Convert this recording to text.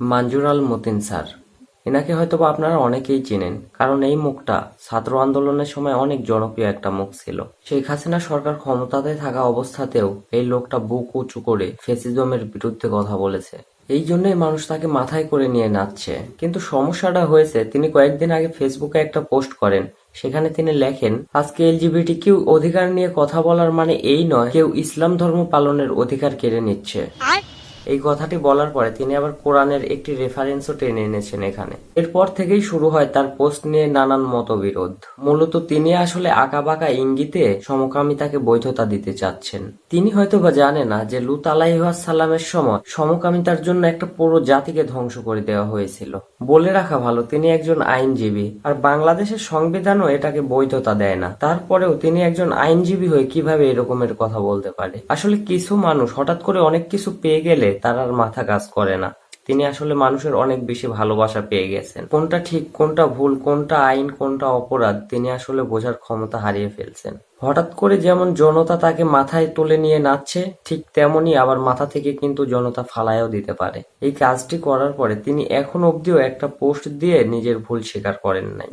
মানজুর আল Matin sir. এনাকে হয়তোবা আপনারা অনেকেই চেনেন, কারণ এই মুখটা ছাত্র আন্দোলনের সময় অনেক জনপ্রিয় একটা মুখ ছিল। শেখ হাসিনা সরকার ক্ষমতাতে থাকা অবস্থাতেও এই লোকটা বুক উঁচু করে ফেসিজমের বিরুদ্ধে কথা বলেছে। এই জন্যই মানুষ তাকে মাথায় করে নিয়ে নাচছে। কিন্তু সমস্যাটা হয়েছে, তিনি কয়েকদিন আগে ফেসবুকে একটা পোস্ট করেন, সেখানে তিনি লেখেন, আজকে এলজিবিটি কিউ অধিকার নিয়ে কথা বলার মানে এই নয়, কেউ ইসলাম ধর্ম পালনের অধিকার কেড়ে নিচ্ছে। এই কথাটি বলার পরে তিনি আবার কোরআনের একটি রেফারেন্সও টেনে এনেছেন এখানে। এরপর থেকেই শুরু হয় তার পোস্ট নিয়ে নানান মতবিরোধ। মূলত তিনি আসলে আঁকাবাঁকা ইঙ্গিতে সমকামিতাকে বৈধতা দিতে চাচ্ছেন। তিনি হয়তো বা জানে না যে লুত আলাইহাসাল্লামের সময় সমকামিতার জন্য একটা পুরো জাতিকে ধ্বংস করে দেওয়া হয়েছিল। বলে রাখা ভালো, তিনি একজন আইনজীবী, আর বাংলাদেশের সংবিধানও এটাকে বৈধতা দেয় না। তারপরেও তিনি একজন আইনজীবী হয়ে কীভাবে এরকমের কথা বলতে পারে? আসলে কিছু মানুষ হঠাৎ করে অনেক কিছু পেয়ে গেলে তার আর মাথা কাজ করে না। তিনি আসলে মানুষের অনেক বেশি ভালোবাসা পেয়ে গেছেন। কোনটা ঠিক, কোনটা ভুল, কোনটা আইন, কোনটা অপরাধ, তিনি আসলে বোঝার ক্ষমতা হারিয়ে ফেলছেন। হঠাৎ করে যেমন জনতা তাকে মাথায় তুলে নিয়ে নাচছে, ঠিক তেমনি আবার মাথা থেকে কিন্তু জনতা ফালাইও দিতে পারে। এই কাজটি করার পরে তিনি এখন অবধিও একটা পোস্ট দিয়ে নিজের ভুল স্বীকার করেন নাই।